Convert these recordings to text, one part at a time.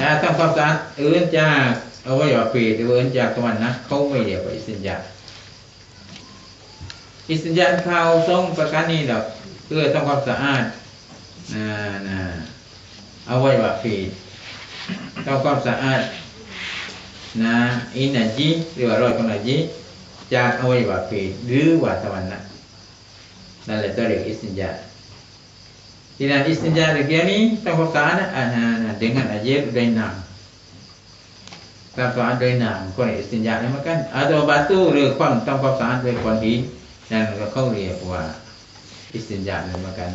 นะทำความสะอาดอื่นจากเอาไว้ว่าปีหรืออื่นจากตะวันนะเขาไม่เรียกว่าอิสตินยาอิสตินยาเขาทรงประการนี้ดอกเพื่อทำความสะอาดนะนะเอาไว้ว่าปีทำความสะอาดนะอินนาจีหรือว่ารอยของนาจีจากเอาไว้ว่าปีหรือว่าตะวันนะนั่นแหละตัวเรียกอิสตินยา Tidak istinja lagi tawakan anak dengan ajib dainam. Tawakan dainam. Kau istinja ni makan atau batu h รือความต้องความสะอาดด้วยคนามดีนั่นก็เขาเรียกว่าอิสติญญาเลยเหมือนกัน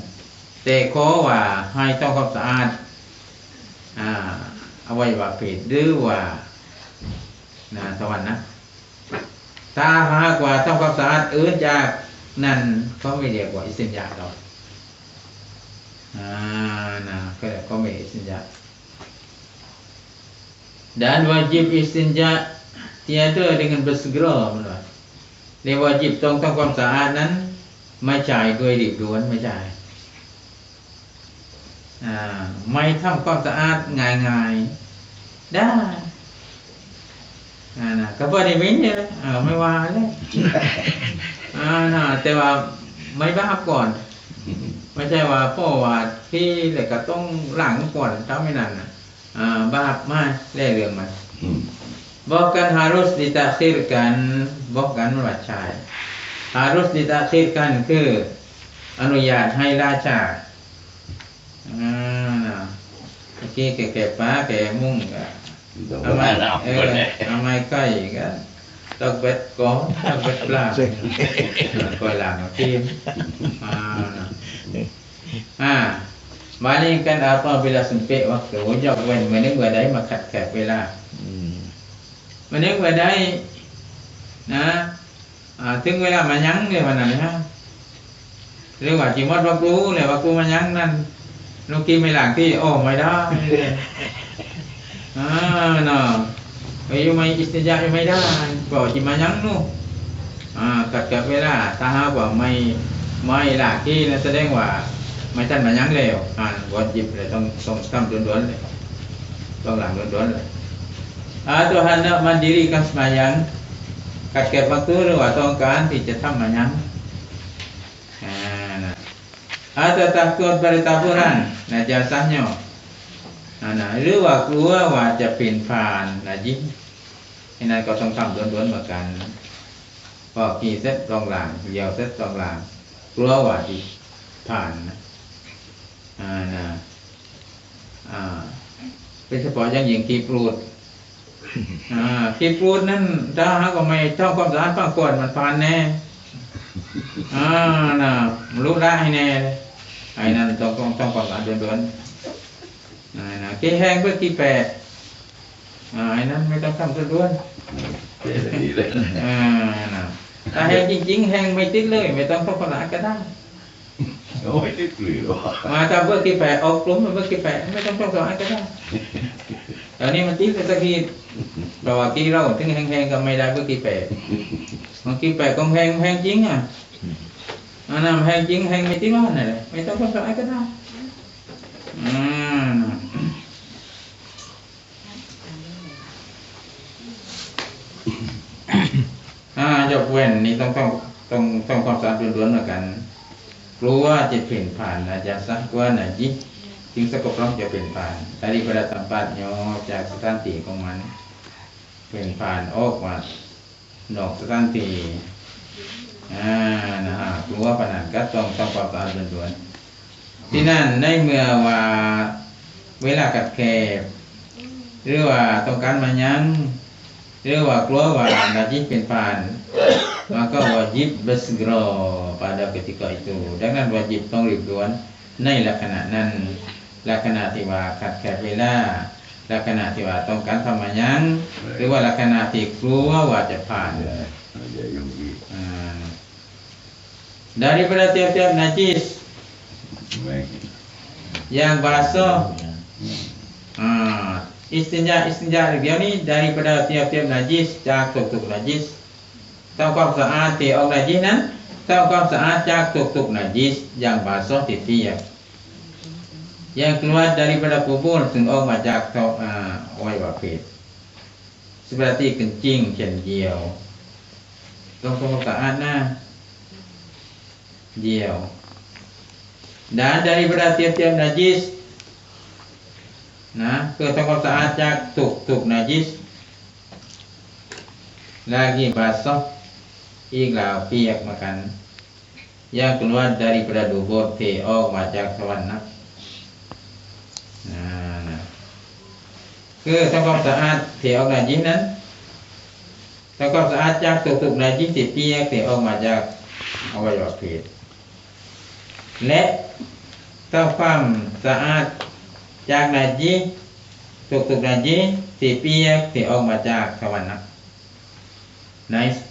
แต่ขอว่าให้ต้องความสะอาดอ่าเอาไว้ว่าเพศหรือว่านะสวันนะถ้าหากว่าต้องความสะอาดอื่นจากนั่นเขาไม่เรียกว่าอิสติญญาหรอก Ah, nah, kaya kau ambil istinja. Dan wajib istinja tiada dengan bersegera, mana? Dia wajib ต้องทำความสะอาดนั้น ไม่จ่ายโดยรีบด่วนไม่จ่ายอ่าไม่ทำความสะอาดง่ายๆได้อ่านะก็พอได้มิ้นเนี่ยอ่าไม่ว่าเลยอ่านะแต่ว่าไม่บ้าก่อน ไม่ใช่ว่าพ่อว่าที่เด็กก็ต้องหลังก่อนเท่าไม่นานนะอ่าบาปมากได้เรื่องมัน bahkan harus ditakhirkan bahkan วัดชาย harus ditakhirkan คืออนุญาตให้ราชาอ่านะเมื่อกี้แก่แก่ป้าแก่มุ่งก็เอาไม้เออเอาไม้ใกล้ก็ ตอกเบ็ดก้อนตอกเบ็ดปลาคอยหลังทีมอ่านะ Ha. Malingkan apabila sempit waktu Ujak wen mana badai makat kat bela Mana badai Nah à, ถึงเวลามายั้งเนี่ยวันนั้นฮะเรียกว่าจิมดวักรู้เลยวักรู้มายั้งนั่นลูกกี้ไม่หลังที่โอ้ไม่ได้อ่าเนาะ ไปอยู่ไม่อิสติจาไม่ได้บอกจิมายั้งนู่นอ่ากัดกับเวลา ถ้าหากว่าไม่ไม่หลักที่นั่นแสดงว่า ไม่ทันมายั้งแล้วอ่านวอดหยิบเลยต้องต้องทำด่วนๆเลย ต้องหลังด่วนๆเลย atau hendak mendirikan sembahyang kakek waktu หรือว่าต้องการที่จะทำมายังอ่านะ atau takut bertaburan najasahnya อ่านะหรือว่ากลัวว่าจะเป็นผ่านนะจิให้นั้นก็ต้องทำด่วนๆเหมือนกันพอกี่เซตตองหลังเหยียวเซตตองหลังกลัวว่าที่ผ่านนะอ่านะอ่าเป็นเฉพาะอย่างยิ่งกีปรูดอ่ากีปรูดนั้นถ้าหากว่าไม่เจ้าความสะอาดป้องก่อนมันพานแน่อ่านะรู้ได้แน่เลยไอ้นั่นต้องต้องต้องความสะอาดด่วนๆอ่านะกีแห้งเพื่อกีแปดอ่า ไอ้นั้นไม่ต้องทำด่วนๆอ่านะถ้าแห้งจริง ๆ แห้งไม่ติดเลย ไม่ต้องทำความสะอาดก็ได้ Oj, det blir det. มาถ้าเบอร์กี่แปดออกกลุ่มเบอร์กี่แปดไม่ต้องต้องสอนก็ได้ตอนนี้มันตีกันสักทีเราว่ากี่เราถึงแห้งๆก็ไม่ได้เบอร์กี่แปดบางกี่แปดก็แห้งแห้งจริงอะอันนั้นแห้งจริงแห้งไม่ตีร้อนเลยไม่ต้องต้องสอนก็ได้อืมอ่ายก เว้นนี่ต้องต้องต้องต้องความสะอาดล้วนๆเหมือนกัน กลัวจะเปลี่ยนผ่านนะจะสักว่านะจิจึงสกปรกจะเปลี่ยนผ่าน daripada tempatnya จากสถานที่ของมัน เปลี่ยนผ่านออกมานอกสถานที่อ่านะฮะกลัวปานนันก็ต้องต้องความสะอาดล้วนๆที่นั่นในเมื่อว่าเวลากัดแคบหรือว่าต้องการมายั้งหรือว่ากลัวว่านาจิเป็นผ่าน maka wajib bersegera pada ketika itu dengan wajib ต้องรีบด่วนในลักษณะนั้นลักษณะที่ว่าขัดแคบเวลาลักษณะที่ว่าต้องการทำมายังหรือว่าลักษณะที่กลัวว่าจะผ่าน Ada yang gitu. อ่า daripada tiap-tiap najis Baik. yang basuh ah istinja istinja dia ni daripada tiap-tiap najis จากทุกๆ najis ทำความสะอาดที่ออกนาจิสนั้นทำความสะอาดจากทุกๆนาจิสอย่างบาซอติเตียบ yang keluar daripada kubur ซึ่งออกมาจากท้องอ่าอวัยวะเพศ seperti kencing เช่นเยี่ยวต้องทำความสะอาดนะเยี่ยว dan daripada tiap-tiap najis นะคือทำความสะอาดจากตุกตุก najis lagi basah อีกแล้วเปียกมากัน yang keluar daripada dubur ที่ออกมาจากสวรรค์นะนะนะคือทำความสะอาดที่ออก najis นั้นทำความสะอาดจากตุกตุก najis ที่เปียกที่ออกมาจากอวัยวะเพศและทำความสะอาดจาก najis ตุกตุก najis ที่เปียกที่ออกมาจากสวรรค์นะ Nice.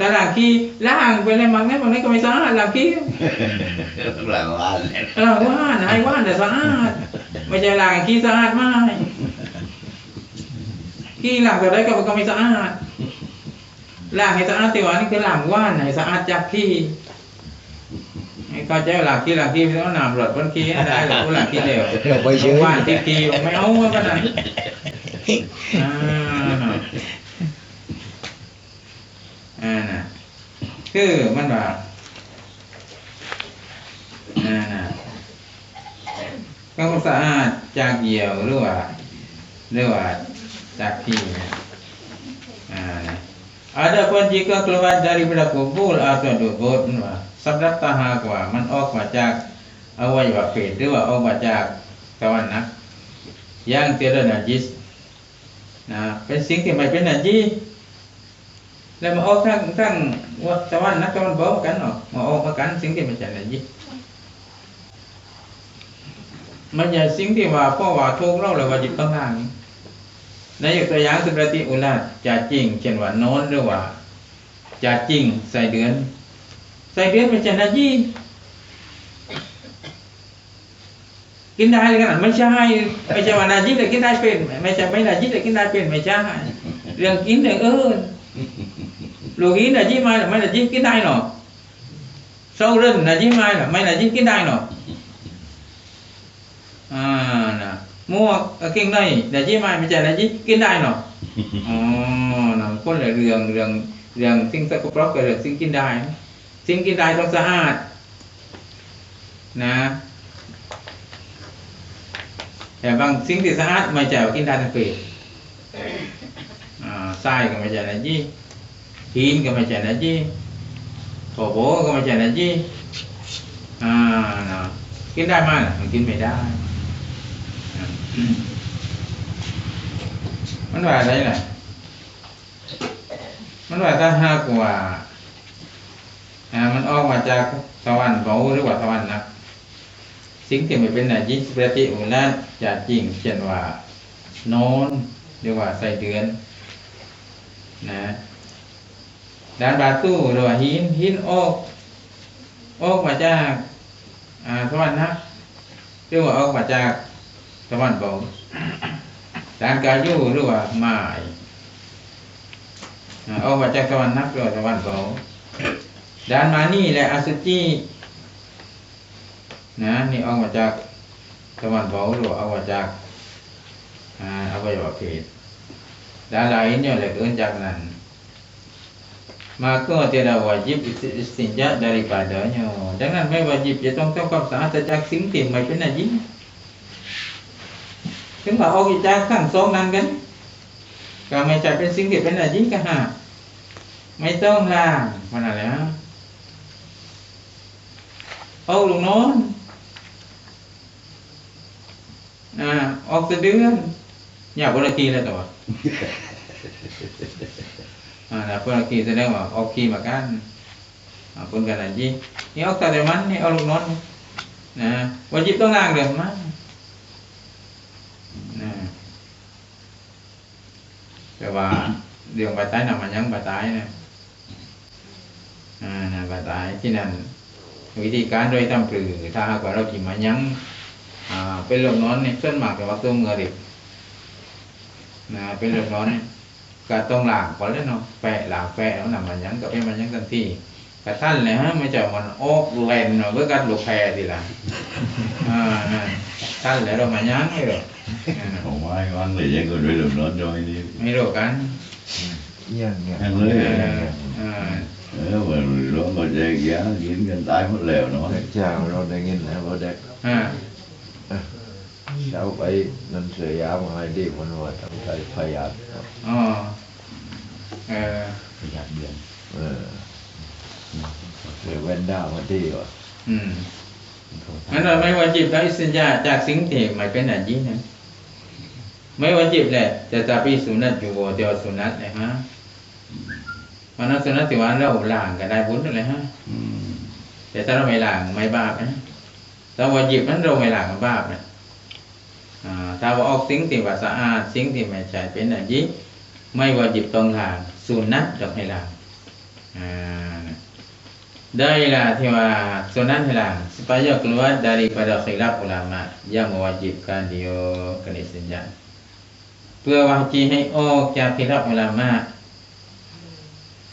ล้างอะไรที่เราว่าล้างที่ล้างที่สิวันเราล้างอะไรที่ให้สะอาดเนี่ยเราล้างอะไรแต่ล้างที่างไปเลยมันไงมันไงก็ไม่สะอาดล้างที่ Lang lan. เออว่านไอ้ว่านแต่สะอาดไม่ใช่ล้างขี้สะอาดไม่ขี้ล้างแบบไรก็ก็ไม่สะอาดล้างให้สะอาดติวานี่คือล้างว่านให้สะอาดจากขี้ให้เข้าใจว่าล้างขี้ล้างขี้ไม่ต้องน้ำรดบนขี้ให้ได้หรอกกูล้างขี้เดียวไปเฉยว่านที่ขี้ไม่เอาว่าขนาดนั้น อ่าอ่านะคือมันว่าอ่านะความสะอาดจากเหยี่ยวหรือว่าหรือว่าจากขี้นะอ่านะ Adapun jika keluar daripada kubur atau dubur nah, sabda tahap wa man ออกมาจากอวัยวะเพศหรือว่าออกมาจากตะวันนะ yang tiada najis นะเป็นสิ่งที่ไม่เป็น najis แล้วมาออกทั้งทั้งวัตะวันนะตะวันบอกกันเนาะมาออกมากันสิ่งที่ไม่ใช่ najis มันอย่าสิ่งที่ว่าพราะว่าทุกข์เราเลยว่าจิตต้องห่างในยกตัวอย่างสุปฏิอุลาจะจริงเช่นว่าโน้นหรือว่าจะจริงใส่เดือน ใส่เดือนไม่ใช่นาจีกินได้เลยกันไม่ใช่ไม่ใช่ว่านาจีแต่กินได้เป็น ไม่ใช่ไม่นาจีแต่กินได้เป็นไม่ใช่เรื่องกินเรื่องเออ ไม่นาจีกินได้หรอเศร้าเรื่องนาจีไม่หรอไม่นาจีกินได้หรอ à nè mua ở kinh đây là chi mai mới chạy là chi kinh đây nọ ồ nè con là đường đường đường sinh sa cốc cái đường sinh kinh đài sinh kinh đài trong xã hạt nè แต่บางสิ่งที่สะอาดไม่ใช่ว่ากินได้ทั้งปีอ่าทรายก็ไม่ใช่นะจี หินก็ไม่ใช่นะจีโถโบก็ไม่ใช่นะจีอ่านะกินได้ไหมล่ะมันกินไม่ได้มันว่าอะไรล่ะมันว่าถ้าห้ากว่าอ่า มันออกมาจากตะวันเบาหรือว่าตะวันหนักสิ่งที่ไม่เป็นน่ะยิ่งปฏิอุลาจะจริงเช่นว่า โนอนหรือว่าใส่เดือน นะ ดานบาตู้หรือว่าหินหินโอกโอกมาจากอ่าสวรรค์นะเรียกว่าออกมาจากสวรรค์บ่ดานกายุหรือว่าหมายเอามาจากสวรรค์นักหรือว่าสวรรค์บ่ดานมานี่และอสุจินะนี่เอามาจากสวรรค์บ่หรือว่าออกมาจากอ่าอวัยวะเพศดานไหลเนี่ยแหละเกินจากนั้น กันก็ไม่ใช่เป็นสิ่งที่เป็นอาชีพกันฮะไม่ต้องล้างมันอะไรฮะเอาลูกโน้นอ่าอ อกสะเดือนอยากบริกีเลยตัวอ่าแล้วบริกีแสดงว่าออกกีมากันอ่าคนกันอาชีพนี่ออกแต่เดมันนี่เอาลูกโน้นนะวาจิบต้องล้างเดี๋ยวมันนะแต่ว่าเรื่องบาตายนำมันยังบาตายนะอ่านะบาตายที่นั่นวิธีการโดยตามปลือถ้าหากว่าเราจิมันยังอ่าเป็นโรคนอนเนี่ยส่วนมากแต่ว่าตัวเงือดินะเป็นโรคนอนเนี่ย ก็ต้องล้างก่อนเลยเนาะแปะล้างแปะแล้วนำมันยังก็เป็นมันยังทันทีกระท่านเลยฮะไม่ใช่มันออกแลนเนาะเพื่อกัดลูกแพรทีหละอ่านั่นท่านแล้วเรามันยังไม่หรอกนั่นน่ะ không ai ăn thì chắc còn phải làm nó rồi đi ไม่รู้กันอย่างเงี้ย ăn เอ lấy อเออ Ờ, mà nó mà ra giá dính trên tay mất lèo nó เด็กเจ้าเราได้ยินนะว่าเด็กอ่าเช้าไปนั่นเสียยามาให้ดีมันว่าต้องใช้พยาธิครับอ๋ อเออ Giặt điện เออเสียเว้นด้ามาดีว่ะอืมงั้นเราไม่วาจิบได้วอิสัญญาจากสิ่งที่ไม่เป็นอาจีนะไม่วาจิบแหละจะจะปีสุนัตอยู่เดียวสุนัตเลยฮะวันนั้นสุนัตที่ว่าเราหลางก็ได้บุญเลยฮะแต่ถ้าเราไม่หลางไม่บาปนะถ้าวาจิบนั้นเราไม่หลางมันบาปนะถ้าว่าออกสิ่งที่ว่าสะอาดสิ่งที่ไม่ใช่เป็นอาจีไม่วาจิบต้องล้าง สุนัตต้องให้ล้างอ่านะ Dailah tiwa sunat hilang supaya keluar daripada khilaf ulama yang mewajibkan dia kena istinja. เพื่อวาจีให้ออกจาก khilaf ulama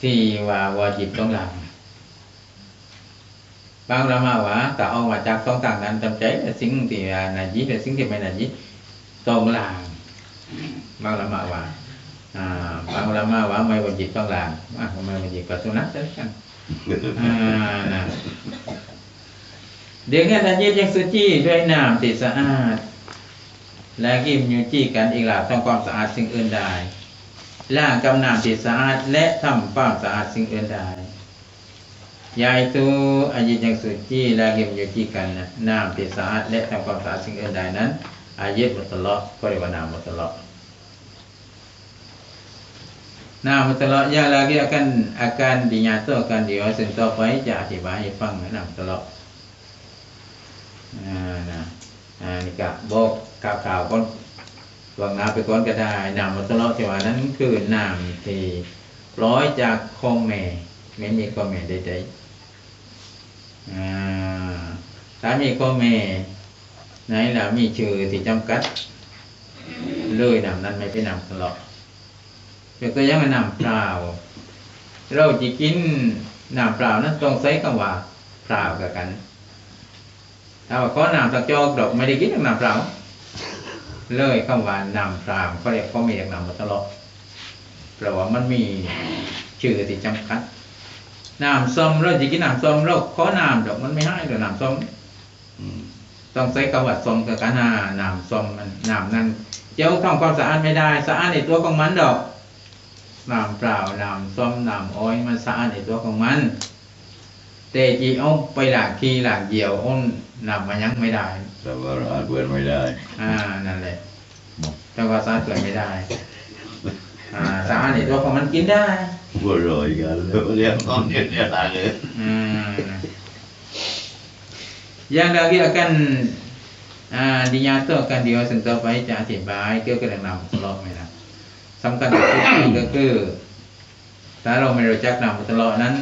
ที่ว่าวาจิบต้องหลังบางลามะว่าถ้าออกมาจากสองต่างนั้นจำใจแต่สิ่งที่นาจีและสิ่งที่ไม่นาจีต้องหลังบางลามะว่า อ่าบางอุลามะว่าไม่วาจิบต้องหลังอะไม่วาจิบก็สุนัตเช่นกัน Ah, nah. Dengan najis yang suci ด้วยน้ำที่สะอาด lagi menyucikan อีกหลาบทำความสะอาดสิ่งอื่นใดล้างกับน้ำที่สะอาด และทำความสะอาดสิ่งอื่นใด yaitu ayat yang suci lagi menyucikan น้ำที่สะอาดและทำความสะอาดสิ่งอื่นใดนั้นอายะมุตลกก็เรียกว่าน้ำมุตลก นา Nah, mutalak ya lagi akan akan dinyatakan di wasan tafai ja atibai pang nah mutalak. Nah, nah. Nah, ni ka bok ka ka ข่าวก้นวางน้ำไปก้อนก็ได้นามตเลาที่ว่านั้นคือนามที่ร้อยจากคลงแม่ไม่มีคลองแม่ใดๆอ่าถ้ามีคลองแม่ไหนล่ะมีชื่อที่จำกัดเลยนามนั้นไม่ไปนามตลอด กตัวอย่างว่าน้ำเปล่า เราจะกินน้ำเปล่านั้นต้องใช้คำว่าเปล่ากับกันถ้าว่าขอน้ำสักจอกดอกไม่ได้กินน้ำเปล่า เลยคำว่าน้ำเปล่าเขาเรียกเขามีเรียกน้ำมัตลกแปลว่ามันมีชื่อที่จำกัดน้ำส้มเราจะกินน้ำส้มเราขอน้ำดอกมันไม่ให้หรือน้ำส้มต้องใช้คำว่าส้มกับกันหาน้ำส้มมันน้ำนั้นเจ้าทำความสะอาดไม่ได้ สะอาดในตัวของมันดอก น้ำเปล่าน้ำส้มน้ำอ้อยมันสะอาดในตัวของมัน แต่จีเอาไปหลากขี้หลากเหยี่ยวอ้นน้ำมันยังไม่ได้ Sao mà nó quên mày đây อ่านั่นแหละ แต่ว่าสะอาดเกิดไม่ได้ อ่าสะอาดในตัวของมันกินได้ Vừa rồi cả lửa đeo con điện ra lại nữa อ่า yang lagi akan ah, dinyatakan di wawasan tapai จะอธิบายเกี่ยวกับเรื่องนามมุตลกไหมนะ สำคัญที่สุดก็คือถ้าเราไม่รู้จักนามมุตลกนั้น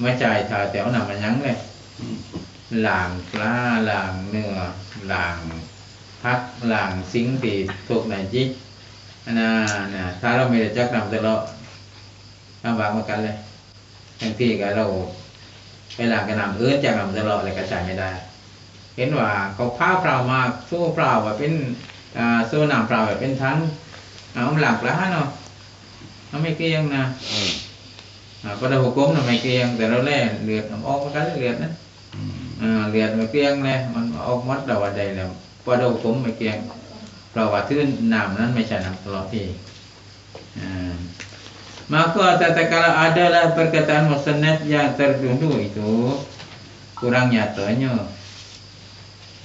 ไม่จ่ายถ่าแต่เอานำมันยั้งเลยหลางปลาหลางเนื้อหลางพักหลางสิงที่ถูกไหนจิกอันน่ะนะถ้าเราไม่รู้จักนามมุตลกลำบากเหมือนกันเลยบางทีก็เราไปหลังกระนำเอื้อจากนำตลอดอะไรกระจายไม่ได้เห็นว่าเขาพาเปล่ามาสู้เปล่าแบบเป็นสู้นำเปล่าแบบเป็นทั้ง เอาหลังปลาเนาะเอาไม่เกลียงนะอ่าพระดาหุกมน่ะไม่เกลียงแต่เราแล่เลือดมันออกมากันเลือดนะ Ừ. อ่าเลือดไม่เกลียงเลยมันออกหมดเราว่าใดแล้วพระดาหุกมไม่เกลียงเราว่าทื่นน้ำนั้นไม่ใช่น้ำตลอดที่อ่า Maka tatkala adalah perkataan musannad yang terdundu itu kurang nyatanya.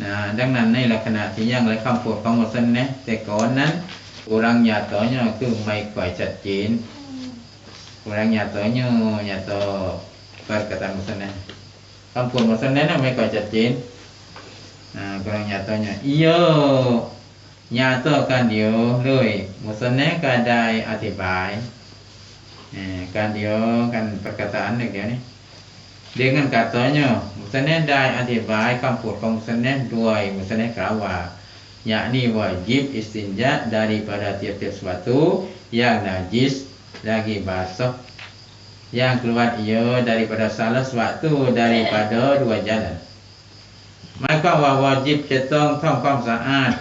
Nah, ดังนั้นในลักษณะที่ยังและคำพูดของมุสนะแต่ก่อนนั้น kurang nyatonya ke mai này, cacin kurang nyatonya nyato này musana kampun musana chặt chín, kuai cacin nah kurang nyatonya iyo nyato kan dio lui musana kadai atibai kan dio kan perkataan dek dia ni dengan katanya musana dai atibai kampun musana doi musana kawah คำพูดของมุสเนะด้วยมุสเนะกล่าวว่า yakni wajib istinja daripada tiap-tiap sesuatu yang najis lagi basah yang keluar ia daripada salah sesuatu daripada dua jalan หมายความว่า wajib จะต้องทำความสะอาด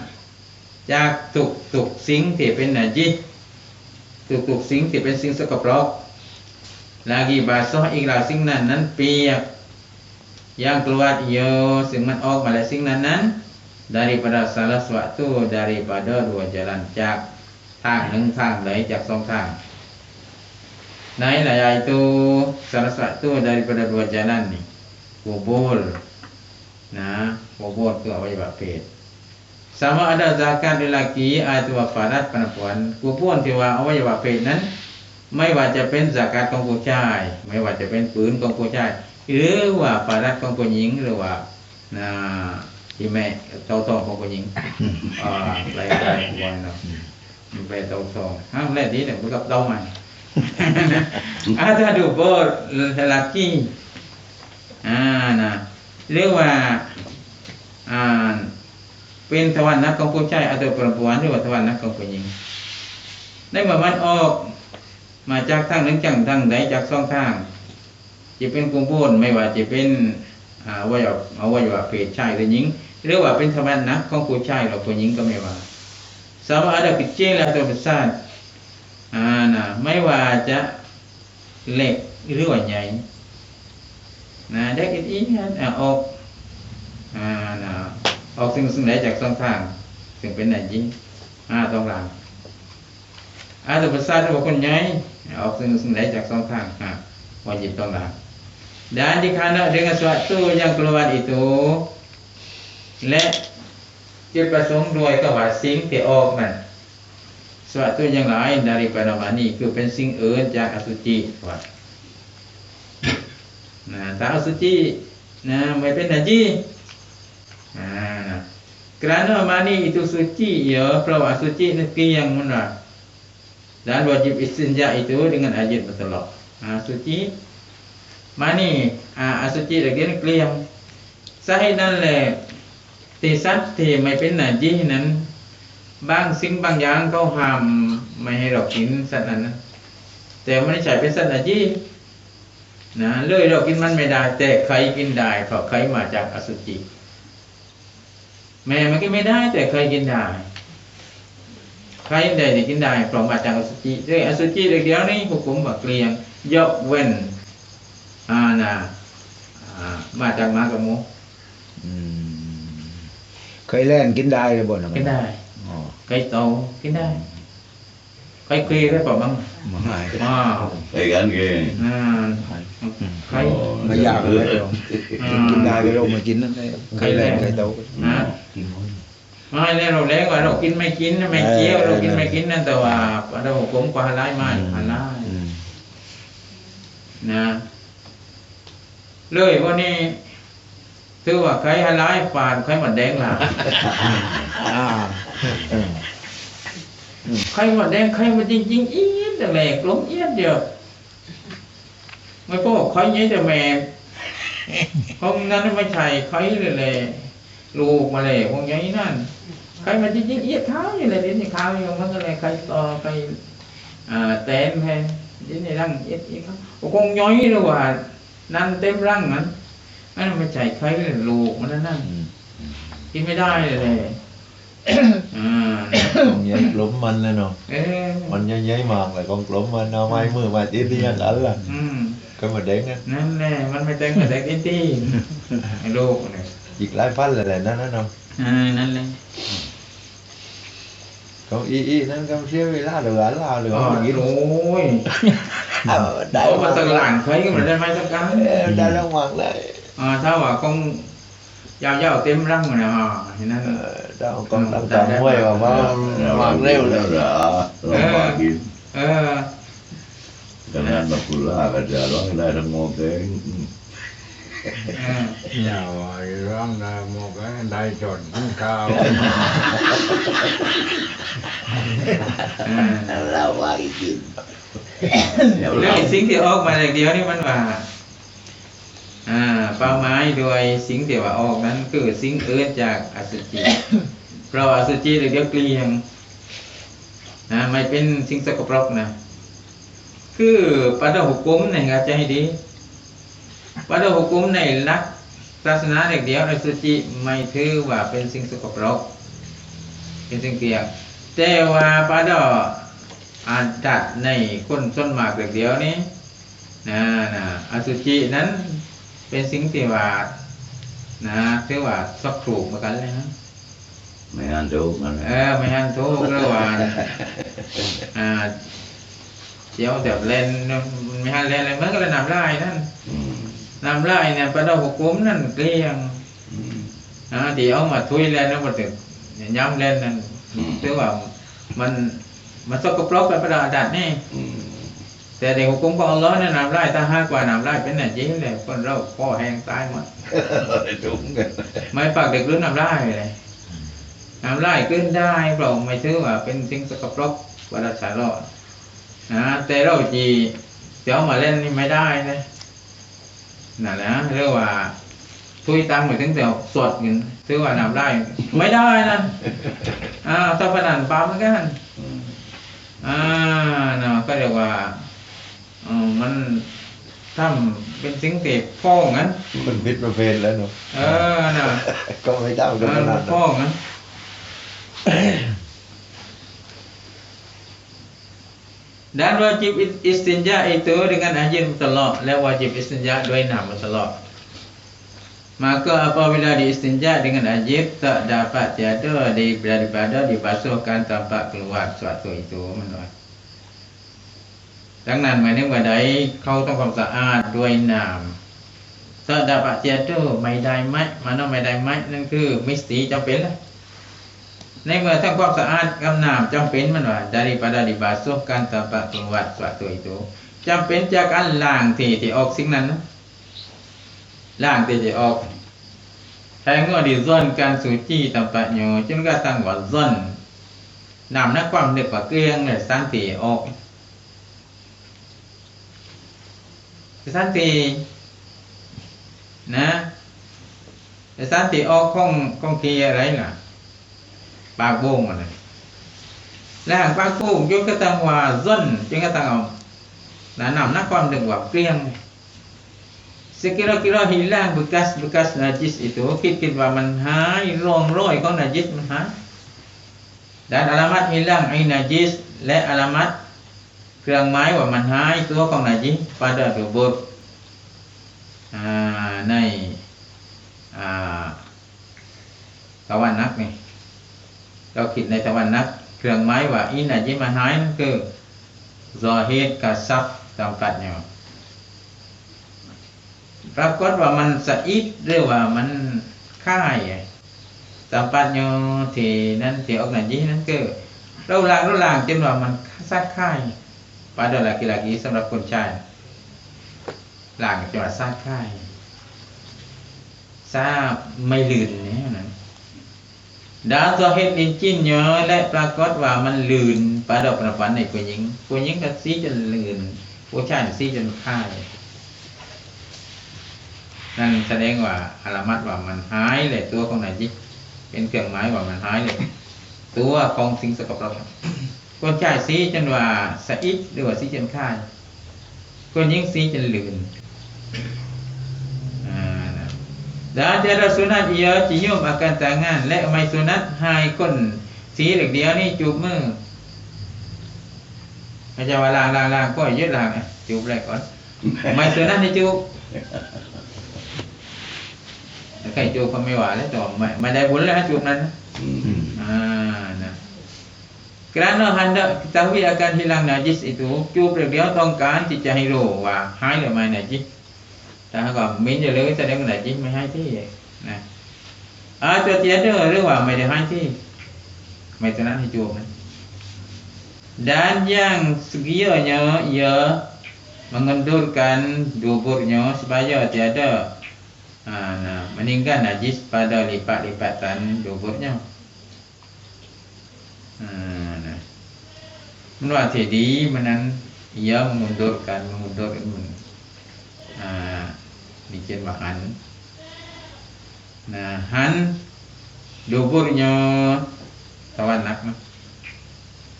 จากทุกทุกๆสิ่งที่เป็นนาจิสทุกทุกๆสิ่งที่เป็นสิ่งสกปรก lagi basah อีกหลายสิ่งนั้นนั้นเปียก yang keluar ia ซึ่งมันออกมาแล้วสิ่งนั้นนั้น daripada salah suatu daripada dua jalan จากทางหนึ่งทางใดจากสองทางไหนล่ะ yaitu salah satu daripada dua jalan ni kubur นะ kubur คืออวัยวะเพศ sama ada zakat lelaki atau wafarat perempuan kubur ที่ว่าอวัยวะเพศนั้นไม่ว่าจะเป็น zakat ของผู้ชาย ไม่ว่าจะเป็นปืนของผู้ชาย หรือว่าฟารัดของผู้หญิงหรือว่านะ ที่แม่เต้าทองของผู้หญิงอ่าหลายหลายวันเนาะมันไปเต้าทองห้ามแรกนี้เนี่ยมันกับเต้ามัน ada dua lelaki ah nah หรือว่าอ่าเป็นทวารนักของผู้ชาย atau perempuan หรือว่าทวารนักของผู้หญิงในเมื่อมันออกมาจากทางหนึ่งจังทางใดจากสองทางจะเป็นกลุ่มโบนไม่ว่าจะเป็นอ่าอวัยวะอวัยวะเพศชายหรือหญิง เรียกว่าเป็นธรรมะนะของผู้ชายหรอกผู้หญิงก็ไม่ว่าสาวอาดาปิดเจ๊งแล้วตัวประสาทอ่านะไม่ว่าจะเล็กหรือว่าใหญ่นะได้กินอีกอะออกอ่านะออกซึ่งซึ่งไหนจากสองทางถึงเป็นไหนยิ่งอ่าตรงหลังอาตัวประสาทตัวคนใหญ่ออกซึ่งซึ่งไหนจากสองทางอ่าวันหยิบตรงหลังด้านที่ข dikana dengan suatu yang keluar itu และจุดประสงค์โดยก็ว่าสิ่งที่ออกนั้น suatu yang lain daripada mani คือเป็นสิ่งอื่นจากอสุจิว่านะถ้าอสุจินะไม่เป็นนาจีอ่านะ kerana mani itu suci ya เพราะว่าอสุจินั่นคือyang mana dan wajib istinja itu dengan ajit bertelok. Ha, suci. Mani, ha, suci lagi ni kliam. Sahih dan le ที่สัตว์ที่ไม่เป็นหนาจีนั้น บางสิ่งบางอย่างเขาห้ามไม่ให้เรากินสัตว์นั้นนะแต่ไม่ได้ใช้เป็นสัตว์หนาจีนะเลยเรากินมันไม่ได้ แต่ใครกินได้เพราะใครมาจากอสุจิแม่มันกินไม่ได้ แต่ใครกินได้ใครใดที่กินได้เพราะมาจากอสุจิด้วยอสุจิเดียวนี้พวกผมบอกเกลียงยกเว้นอานะอ่ามาจากมากับหมูอืม เคยเล่นกินได้เลยบ่นะกินได้อ๋อไก่โตกินได้ไก่เคลีได้เปล่าบ้างไม่อ้าว Thầy gắn ghê อ่าไข่ไม่ยากเลยหรอกอ่ากินได้ก็ลงมากินนั่นเองเคยเล่นเคยโตก็นะไม่เนี่ยเราเล็กว่าเรากินไม่กินไม่เคี้ยวเรากินไม่กินนั่นแต่ว่าเราผมกว่าหลายมากหลายอืมนะเลยวันนี้ ถือว่าใครให้ร้ายฝาดใครหมดแดงล่ะอ่าเออใครหมดแดงใครหมดจริงๆเอียดแต่แหลกล้มเอียดเดียวไม่พวกใครยี่แต่แม่ห้องนั้นไม่ใช่ใครเลยเลยลูกมาเลยห้องยัยนั่นใครมาจริงๆเอียดเท้าอยู่เลยเดี๋ยวนี้เท้าอยู่มันก็เลยใครต่อใครอ่าเต้นแพงเดี๋ยวนี้ร่างเอียดเอียดเขาโอ้คงย้อยหรือว่านั่นเต็มร่างนั้น อันนั้นไม่ใช่ใครเลยลูกมันนั่นนั่นอืมกินไม่ได้เลยอ่า con giấy lúm mình lên rồi เอ๊ะ mình giấy giấy mòn là con lúm mình nó mai mưa mà chỉ đi ăn ảnh là อืม cái mà đến á นั่นแหละมันไม่แต่งกับเด็กไอ้ที่ไอ้ลูกเนี่ย việc lái phát là là nó nó đâu อ่านั่นแหละ con y y nó con xíu đi lá được ảnh là được อ๋อ không gì โอ้ đâu ย ờ โอ้มาตั้งหลังเคยก็มาได้ไหมสักครั้ง đã ra ngoài đấy อ่าถ้าว่าคงยาวๆเต็มร่างเลยอะเห็นนั่น Ờ, đâu con Ừ, đang đã- tạm đã- quay mà Nó nó mang rêu nó lên rã Nó Ờ. bà kìm เออ Cái này nó phụ la Cái này nó cái này nó ngon thế เอออย่าว่าร้องนะโมกได้จนข้าวอ่าเราว่าอีกทีเดี๋ยวเรื่อเรางสิ่งที่ออกมาอย่างเดียวนี่มันว่าอ่า เป้าหมายโดยสิ่งที่ว่าออกนั้นคือสิ่งเอื้นจากอสุจิเพราะว่าอสุจิเรียกเกลียงนะไม่เป็นสิ่งสกปรกนะคือปาฐหุกุมในอาจจะให้ดีปาฐหุกุมในหลักศาสนาเด็กเดียวอสุจิไม่ถือว่าเป็นสิ่งสกปรก เป็นสิ่งเกลียงแต่ว่าปาดออาจัดในคนส่วนมากเด็กเดียวนี้นะนะอสุจินั้น เป็นสิ่งที่ว่านะถือว่าสักถูกเหมือนกันเลยนะไม่อ่านดูมันเออไม่หันทุกระหว่างอ่าเจียวแบบเล่นไม่หันเล่นอะไรเหมือนกับน้ำลายนั่นอืมน้ำลายเนี่ยปลาดอกหัวกุ้มนั่นเกลี้ยงอืมอ่าที่เอามาทุยเล่นแล้วมันถึงย้ำเล่นนั่นอืมถือว่ามันมันสกปรกเป็นประดาษนี่อืม แต่ในหัวกุ้มของอัลลอฮ์เนี่ยน้ำลายถ้าห้ากว่าน้ำลายเป็นหน้าจีเลยคนเราพ่อแห้งตายหมด đúng rồi ไม่ปากเด็กรุ่นน้ำลายเลยน้ำลายขึ้นได้เปล่าไม่ถือว่าเป็นสิ่งสกปรกวัฏสารอดนะแต่เราจีเดี๋ยวมาเล่นนี่ไม่ได้นะนั่นแหละเรียกว่าทุยตังค์ไปถึงแต่สวดเงินถือว่าน้ำลายไม่ได้นะอ่าถ้าพนันปลาเหมือนกัน Ừ. อ่าเนาะก็เรียกว่าเออมัน ทำเป็นสิ่งที่พ้องงั้นมันพิษประเภทแล้วเนาะเออนะก็ไม่เท่ากันขนาดพ่อนั้นงั้น Dan wajib istinja itu dengan air mutlak dan wajib istinja dua enam mutlak. Maka apabila diistinja dengan air tak dapat tiada di- daripada dibasuhkan tanpa keluar suatu itu menurut. ดังนั้นหมายถึงว่าใดเขาต้องความสะอาดด้วยน้ำถ้าดับอาเจียดไม่ได้ไหมมันต้องไม่ได้ไหมนั่นคือมิสตีจำเป็นละในเมื่อทั้งความสะอาดกับน้ำจำเป็นมันว่า daripada dibasuhkan tanpa keluar suatu itu จำเป็นจากการล้างที่ที่ออกสิ่งนั้นนะล้างที่ที่ออกแทงว่าดีซ่อนการสูจี tempatnya จนกระทั่งว่าซ่อนน้ำนักความนึกว่าเกลียงเนี่ยสันติออก Santi นะแต่สันติออกของของทีอะไรล่ะปากโบ่งอะไรแล้วหางปาก โบ่งยกกระตังว่าซ่นจนกระตังเอา nah nam nak ความดึงว่าเกลี้ยง sekira-kira hilang bekas-bekas najis itu คิดๆว่ามันหายร่องรอยของ najis มันหาย dan alamat hilang ain najis และ alamat เค รื่องหมายว่ามันหายตัวของไหนจิปาดาตุบุตรอ่าในตะวันนักนี่เราคิดในตะวันนัก เครื่องหมายว่าอีนาจิมันหายนั่นคือซอเฮิดกับซับจำกัดเนี่ยปรากฏว่ามันสะอิดหรือว่ามันค่ายจำกัดเนี่ยที่นั่นที่ออกนาจินั่นคือเราล้างเราล้างจนว่ามันซัดค่าย pada laki-laki สำหรับคนชายหลังจังหวัดซาดค่ายทราบไม่ลื่นนี่นะดาวตัวเฮ็ดลินจิ้นเยอะและปรากฏว่ามันลื่นปลาดอกประฝันในผู้หญิงผู้หญิงก็ซีจนลื่นผู้ชายซีจนค่ายนั่นแสดงว่าอารามัดว่ามันหายเลยตัวของไหนจิเป็นเครื่องหมายว่ามันหายเลยตัวของสิ่งสกปรก คนชายสีจนว่าสะอิดหรือว่าสีจนค่ายคนยิงสีจนลื่นอ่านะ Dan cara sunat ia cium akan tangan และไม่สุนัตให้คนสีเหล็กเดียวนี่จูบมืออาจารย์ว่าล้างล้างล้างก็ยึดล้างอะจูบแรกก่อนไม่สุนัตให้จูบใครจูบก็ไม่ว่าแล้วแต่ว่าไม่ไม่ได้บุญแล้วจูบนั้นนะ Ừ. Ah, nah. Kerana hendak ketahui akan hilang najis itu, cuba dia tongkan cicah hero và hai là mai najis. Ta còn miễn giờ lưới ta đem najis mai hai thế Nè. À, cho tiada lưới ว่าไม่ได้ hai thế. Mai tu nak ni cuba. Dan yang sekiranya ia mengendurkan duburnya supaya tiada ha, nah, meninggal najis pada lipat-lipatan duburnya. Ha, nah. มันว่าเสียดีมันนั้น ia mengundurkan mengundur men, ah, bikin bahan nah han duburnya tawanak nah.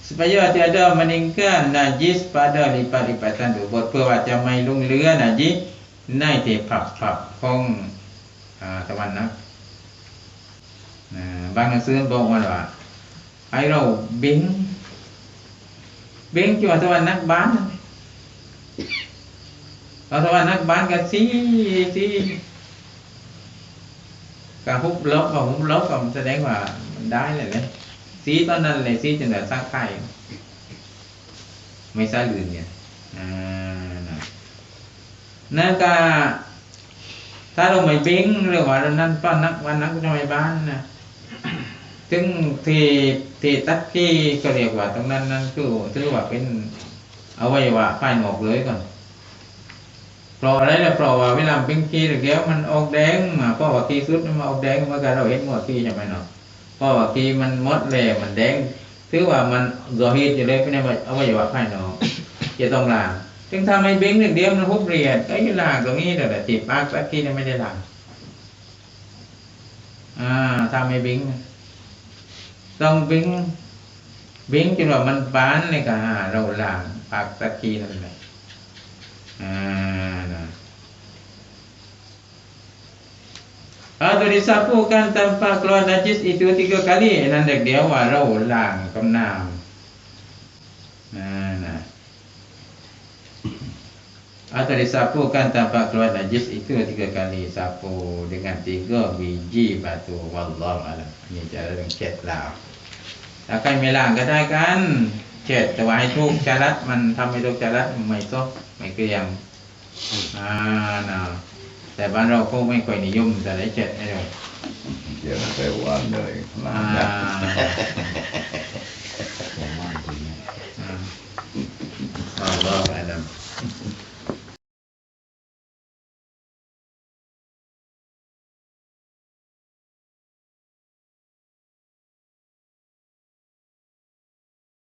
supaya tiada meninggal najis pada lipat-lipatan dubur เพื่อว่าจะไม่ลงเรือ najis ในที่ผับผับของอ่าตะวันนักนะบางหนังสือบอกว่า ว่าให้เราเบ่งเบ่งจัวตะวันนักบ้านเราตะวันนักบ้านกันสิสิการฮุบลบกับฮุบลบก็แสดงว่ามันได้เลยเลยสีตอนนั้นเลยสีจนแบบสร้างไข่ไม่ใช่ลื่นเนี่ยนะนั่นก็ถ้าเราไม่เบ้งเรื่องว่าเรานั้นป้อนนักวันนักจะไม่บ้านนะ ถึงที่ที่ตัดที่ก็เรียกว่าตรงนั้นนั่นคือถือว่าเป็นอวัยวะภายนอกเลยก่อนเพราะอะไรล่ะเพราะว่าเวลาเป็นขี้เดี๋ยวมันออกแดงมาเพราะว่าขี้สุดมันออกแดงเมื่อกี้เราเห็นหมดขี้ใช่ไหมเนาะเพราะว่าขี้มันมดเลยมันแดงถือว่ามันรอฮิตอยู่เลยเป็นอวัยวะภายนอกจะต้องล้างจึงทำให้เบ้งหนึ่งเดียวมันฮุบเรียดก็อยี่ล่างตรงนี้แต่ตีปากแป๊กกี้เนี่ยไม่ได้ล่างอ่าทำให้เบ้ง ต้องบิ้งบิ้งจนว่ามันบานเลยก็หาเราล่างปากตะกีนั่นเลยอ่านะอาตุริสับพูกันตัมปากรอนาจิสอินที่กกาลีนั่นเด็กเดียวว่าเราล่างกำนามอ่านะอาตุริสับพูกันตัมปากรอนาจิสอินที่กกาลีสัพู dengan tiga biji batu wallahu alam ini cara yang cat lah ถ้าใครไม่ล่างก็ได้กันเจ็ดแต่ว่าให้ทุกจารัตมันทำให้ทุกจารัตไม่ก็ไม่เกลียงอ่านะแต่บ้านเราก็ไม่ค่อยนิยมแต่ได้เจ็ดไม่เลยเจ็ดยวไปวันเลยอ่าอ่า